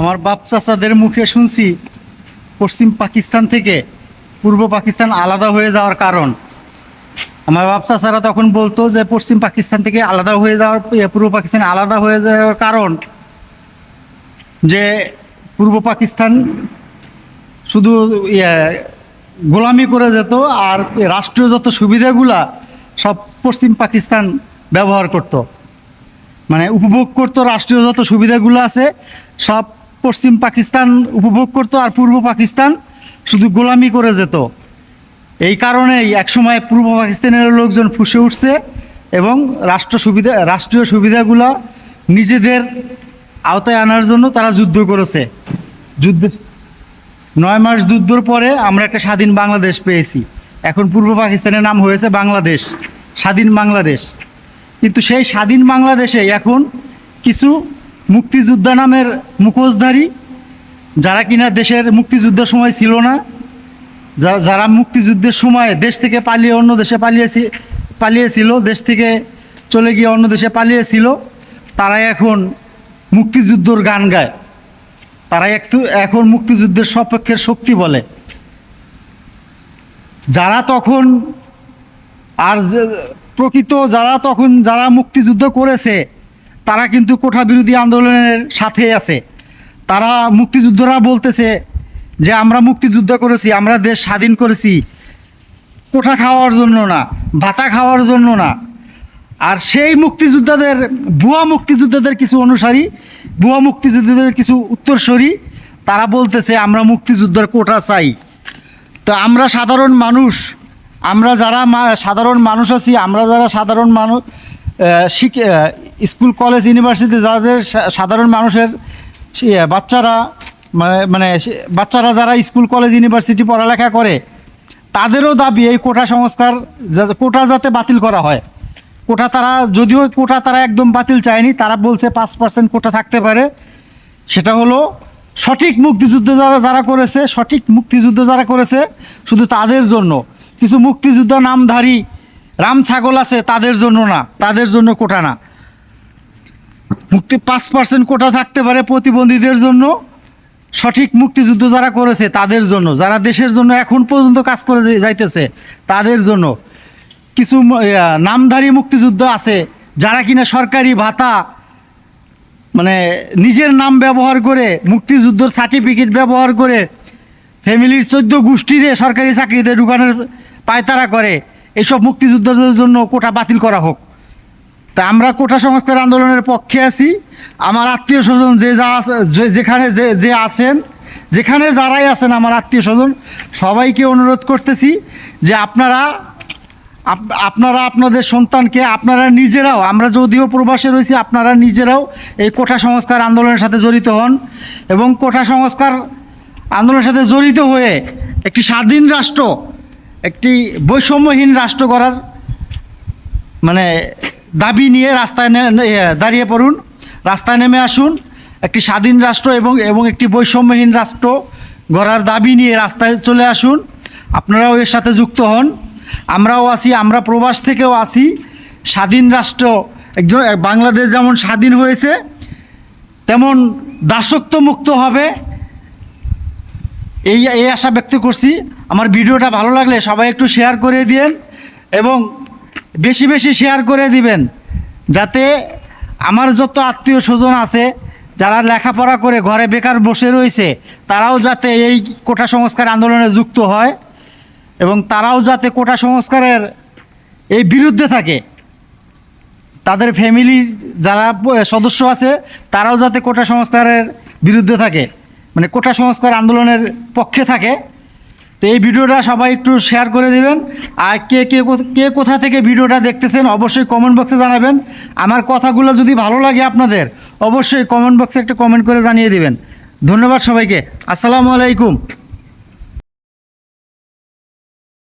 আমার বাপ চাচাদের মুখে শুনছি পশ্চিম পাকিস্তান থেকে পূর্ব পাকিস্তান আলাদা হয়ে যাওয়ার কারণ। আমার বাপ চাচারা তখন বলতো যে পশ্চিম পাকিস্তান থেকে আলাদা হয়ে যাওয়ার পূর্ব পাকিস্তান আলাদা হয়ে যাওয়ার কারণ যে পূর্ব পাকিস্তান শুধু গোলামি করে যেত আর রাষ্ট্রীয় যত সুবিধাগুলা সব পশ্চিম পাকিস্তান ব্যবহার করতো। মানে উপভোগ করতো রাষ্ট্রীয় যত সুবিধাগুলো আছে সব পশ্চিম পাকিস্তান উপভোগ করতো আর পূর্ব পাকিস্তান শুধু গোলামি করে যেত। এই কারণেই একসময় পূর্ব পাকিস্তানের লোকজন ফুসে উঠছে এবং রাষ্ট্র সুবিধা, রাষ্ট্রীয় সুবিধাগুলো নিজেদের আওতায় আনার জন্য তারা যুদ্ধ করেছে। যুদ্ধ, নয় মাস যুদ্ধর পরে আমরা একটা স্বাধীন বাংলাদেশ পেয়েছি। এখন পূর্ব পাকিস্তানের নাম হয়েছে বাংলাদেশ, স্বাধীন বাংলাদেশ। কিন্তু সেই স্বাধীন বাংলাদেশে এখন কিছু মুক্তিযোদ্ধা নামের মুখোশধারী, যারা কিনা দেশের মুক্তিযুদ্ধের সময় ছিল না, যারা যারা মুক্তিযুদ্ধের সময় দেশ থেকে পালিয়ে অন্য দেশে পালিয়েছি, পালিয়েছিল, দেশ থেকে চলে গিয়ে অন্য দেশে পালিয়েছিল তারা এখন মুক্তিযুদ্ধর গান গায়। তারা একটু এখন মুক্তিযুদ্ধের সপক্ষের শক্তি বলে। যারা তখন আর প্রকৃত যারা তখন, যারা মুক্তিযুদ্ধ করেছে তারা কিন্তু কোঠা বিরোধী আন্দোলনের সাথে আছে। তারা মুক্তিযুদ্ধরা বলতেছে যে, আমরা মুক্তিযুদ্ধ করেছি, আমরা দেশ স্বাধীন করেছি। কোঠা খাওয়ার জন্য না, ভাতা খাওয়ার জন্য না। আর সেই মুক্তিযোদ্ধাদের, ভুয়া মুক্তিযোদ্ধাদের কিছু অনুসারী, ভুয়া মুক্তিযোদ্ধাদের কিছু উত্তরসূরি, তারা বলতেছে, আমরা মুক্তিযুদ্ধের কোটা চাই। তো আমরা সাধারণ মানুষ, আমরা যারা সাধারণ মানুষ আছি, আমরা যারা সাধারণ মানুষ শিখ স্কুল, কলেজ ইউনিভার্সিটি যাদের সাধারণ মানুষের সে- বাচ্চারা, মানে- মানে বাচ্চারা যারা স্কুল, কলেজ, ইউনিভার্সিটি পড়ালেখা করে, তাদেরও দাবি এই কোটা সংস্কার কোটা যাতে বাতিল করা হয়। কোটা তারা, যদিও কোটা তারা একদম বাতিল চায়নি, তারা বলছে পাঁচ পার্সেন্ট কোটা থাকতে পারে। সেটা হলো, সঠিক মুক্তিযুদ্ধ যারা যারা করেছে, সঠিক মুক্তিযুদ্ধ যারা করেছে, শুধু তাদের জন্য। কিছু মুক্তিযুদ্ধ নামধারী, রাম ছাগল আছে, তাদের জন্য না, তাদের জন্য কোটা না। মুক্তি পাঁচ পার্সেন্ট কোটা থাকতে পারে প্রতিবন্ধীদের জন্য। সঠিক মুক্তিযুদ্ধ যারা করেছে তাদের জন্য, যারা দেশের জন্য এখন পর্যন্ত কাজ করে যাইতেছে তাদের জন্য। কিছু নামধারী মুক্তিযুদ্ধ আছে যারা কিনা সরকারি ভাতা মানে নিজের নাম ব্যবহার করে, মুক্তিযুদ্ধর সার্টিফিকেট ব্যবহার করে, ফ্যামিলির চোদ্দ গোষ্ঠীতে সরকারি চাকরিতে ঢুকানোর পায়তারা করে, এসব মুক্তিযুদ্ধের জন্য কোটা বাতিল করা হোক। তা আমরা কোটা সংস্কার আন্দোলনের পক্ষে আছি। আমার আত্মীয় স্বজন যে যা যে- যেখানে যে যে আছেন, যেখানে যারাই আছেন আমার আত্মীয় স্বজন, সবাইকে অনুরোধ করতেছি যে আপনারা আপনারা আপনাদের সন্তানকে, আপনারা নিজেরাও, আমরা যদিও প্রবাসে রয়েছি, আপনারা নিজেরাও এই কোটা সংস্কার আন্দোলনের সাথে জড়িত হন এবং কোটা সংস্কার আন্দোলনের সাথে জড়িত হয়ে একটি স্বাধীন রাষ্ট্র, একটি বৈষম্যহীন রাষ্ট্র করার মানে দাবি নিয়ে রাস্তায় দাঁড়িয়ে পড়ুন। রাস্তায় নেমে আসুন। একটি স্বাধীন রাষ্ট্র এবং এবং একটি বৈষম্যহীন রাষ্ট্র গড়ার দাবি নিয়ে রাস্তায় চলে আসুন। আপনারাও এর সাথে যুক্ত হন। আমরাও আছি, আমরা প্রবাস থেকেও আছি। স্বাধীন রাষ্ট্র একজন বাংলাদেশ যেমন স্বাধীন হয়েছে, তেমন দাসত্ব মুক্ত হবে। এই এই আশা ব্যক্ত করছি। আমার ভিডিওটা ভালো লাগলে সবাই একটু শেয়ার করে দিয়েন এবং বেশি বেশি শেয়ার করে দিবেন, যাতে আমার যত আত্মীয় স্বজন আছে, যারা লেখাপড়া করে ঘরে বেকার বসে রয়েছে, তারাও যাতে এই কোটা সংস্কার আন্দোলনে যুক্ত হয় এবং তারাও যাতে কোটা সংস্কারের এই বিরুদ্ধে থাকে। তাদের ফ্যামিলির যারা সদস্য আছে, তারাও যাতে কোটা সংস্কারের বিরুদ্ধে থাকে মানে কোটা সংস্কার আন্দোলনের পক্ষে থাকে। তো এই ভিডিওটা সবাই একটু শেয়ার করে দিবেন। আর কে কে কে কোথা থেকে ভিডিওটা দেখতেছেন অবশ্যই কমেন্ট বক্সে জানাবেন। আমার কথাগুলো যদি ভালো লাগে আপনাদের, অবশ্যই কমেন্ট বক্সে একটা কমেন্ট করে জানিয়ে দিবেন। ধন্যবাদ সবাইকে। আসসালামু আলাইকুম।